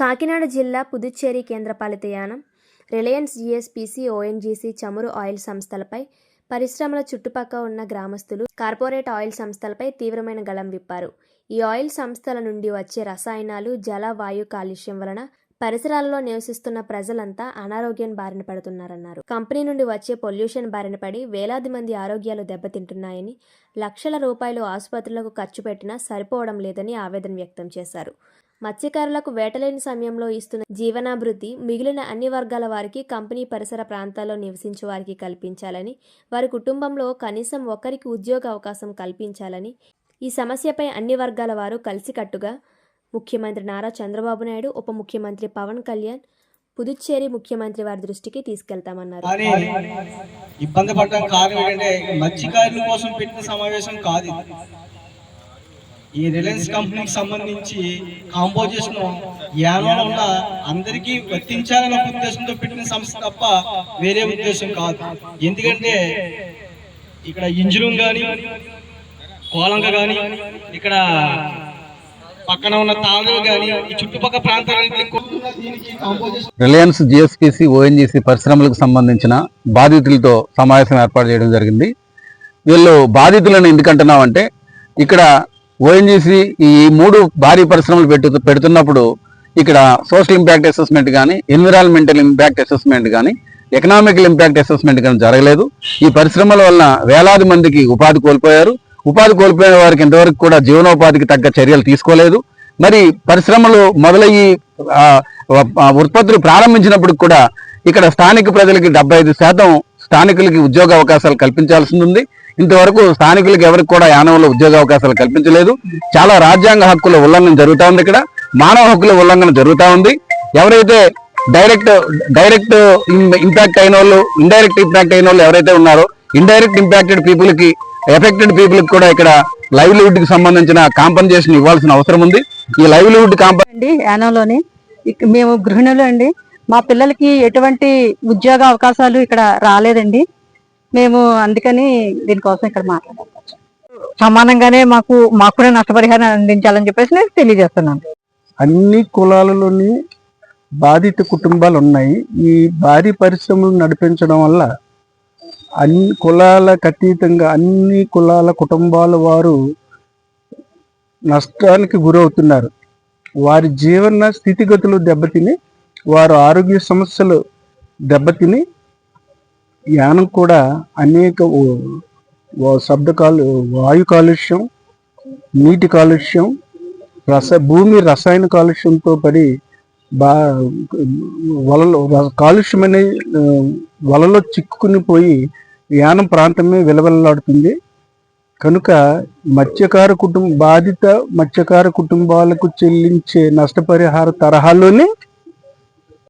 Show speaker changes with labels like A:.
A: కాకినాడ జిల్లా పుదుచ్చేరి కేంద్రపాలిత Yanam Reliance GSPC ONGC చమురు ఆయిల్ సంస్థలపై పరిశ్రమల చుట్టుపక్కల ఉన్న గ్రామస్తులు కార్పొరేట్ ఆయిల్ సంస్థలపై తీవ్రమైన గళం విప్పారు. ఈ ఆయిల్ సంస్థల నుండి వచ్చే రసాయనాలు జల వాయు కాలుష్యం వలన పరిసరాలలో నివసిస్తున్న ప్రజలంతా అనారోగ్యం బారిన పడుతున్నారన్నారు. కంపెనీ నుండి వచ్చే పొల్యూషన్ బారిన పడి వేలాది మంది ఆరోగ్యాలు దెబ్బతింటున్నాయని లక్షల రూపాయలు ఆసుపత్రులకు ఖర్చు పెట్టినా సరిపోవడం లేదని ఆవేదన వ్యక్తం చేశారు. మత్స్యకారులకు వేటలేని సమయంలో ఇస్తున్న జీవనాభివృద్ధి మిగిలిన అన్ని వర్గాల వారికి కంపెనీ పరిసర ప్రాంతాల్లో నివసించే వారికి కల్పించాలని వారి కుటుంబంలో కనీసం ఒకరికి ఉద్యోగ అవకాశం కల్పించాలని ఈ సమస్యపై అన్ని వర్గాల వారు కలిసికట్టుగా ముఖ్యమంత్రి నారా చంద్రబాబు నాయుడు ఉప ముఖ్యమంత్రి పవన్ కళ్యాణ్ పుదుచ్చేరి ముఖ్యమంత్రి వారి దృష్టికి తీసుకెళ్తామన్నారు.
B: ఇబ్బంది పడడం కారణం ఏంటంటే మత్స్యకారుల కోసం పెట్టిన సమావేశం కాదు ఈ రిలయన్స్ కంపెనీకి సంబంధించి కాంపోజిషన్ యానంలో ఉన్న అందరికీ వర్తించాలనే ఉద్దేశంతో పెట్టిన సంస్థ తప్ప వేరే ఉద్దేశం కాదు. ఎందుకంటే ఇక్కడ ఇంజురం కానీ కోలంక కానీ ఇక్కడ పక్కన ఉన్న తాళ్ళు కానీ ఈ చుట్టుపక్కల ప్రాంతాలన్నింటినీ
C: రిలయన్స్ జిఎస్పిసి ఓఎన్జీసీ పరిశ్రమలకు సంబంధించిన బాధితులతో సమావేశం ఏర్పాటు చేయడం జరిగింది. వీళ్ళు బాధితులను ఎందుకంటున్నామంటే ఇక్కడ ఓఎన్జీసీ ఈ మూడు భారీ పరిశ్రమలు పెట్టు పెడుతున్నప్పుడు ఇక్కడ సోషల్ ఇంపాక్ట్ అసెస్మెంట్ కానీ ఎన్విరాన్మెంటల్ ఇంపాక్ట్ అసెస్మెంట్ కానీ ఎకనామికల్ ఇంపాక్ట్ అసెస్మెంట్ కానీ జరగలేదు. ఈ పరిశ్రమల వల్ల వేలాది మందికి ఉపాధి కోల్పోయారు. ఉపాధి కోల్పోయిన వారికి ఇంతవరకు కూడా జీవనోపాధికి తగ్గ చర్యలు తీసుకోలేదు. మరి పరిశ్రమలు మొదలయ్యి ఉత్పత్తులు ప్రారంభించినప్పుడు కూడా ఇక్కడ స్థానిక ప్రజలకి డెబ్బై ఐదు శాతం స్థానికులకి ఉద్యోగ అవకాశాలు కల్పించాల్సి ఉంది. ఇంతవరకు స్థానికులకు ఎవరికి కూడా యానంలో ఉద్యోగ అవకాశాలు కల్పించలేదు. చాలా రాజ్యాంగ హక్కుల ఉల్లంఘన జరుగుతూ ఉంది ఇక్కడ. మానవ హక్కుల ఉల్లంఘన జరుగుతూ ఉంది. ఎవరైతే డైరెక్ట్ డైరెక్ట్ ఇంపాక్ట్ అయిన వాళ్ళు ఇండైరెక్ట్ ఇంపాక్ట్ అయిన వాళ్ళు ఎవరైతే ఉన్నారో ఇండైరెక్ట్ ఇంపాక్టెడ్ పీపుల్కి ఎఫెక్టెడ్ పీపుల్కి కూడా ఇక్కడ లైవ్లీహుడ్కి సంబంధించిన కాంపన్సేషన్ ఇవ్వాల్సిన అవసరం ఉంది. ఈ లైవ్లీహుడ్ కాంపన్
D: యానంలోని మేము గృహిణులు అండి. మా పిల్లలకి ఎటువంటి ఉద్యోగ అవకాశాలు ఇక్కడ రాలేదండి. మేము అందుకని దీనికోసం ఇక్కడ మాట్లాడాలి సమానంగానే మాకు మాకు కూడా నష్టపరిహారం అందించాలని చెప్పేసి నేను తెలియజేస్తున్నాను.
E: అన్ని కులాలలోని బాధిత కుటుంబాలు ఉన్నాయి. ఈ భారీ పరిశ్రమలు నడిపించడం వల్ల అన్ని కులాలకు అతీతంగా అన్ని కులాల కుటుంబాల వారు నష్టానికి గురవుతున్నారు. వారి జీవన స్థితిగతులు దెబ్బతిని వారు ఆరోగ్య సమస్యలు దెబ్బతిని యానం కూడా అనేక శబ్ద కాలు వాయు కాలుష్యం నీటి కాలుష్యం రస భూమి రసాయన కాలుష్యంతో పడి బా వలలో కాలుష్యం అనే వలలో చిక్కుకుని పోయి యానం ప్రాంతమే విలవెల్లాడుతుంది. కనుక మత్స్యకార కుటుంబ బాధిత మత్స్యకార కుటుంబాలకు చెల్లించే నష్టపరిహార తరహాలోనే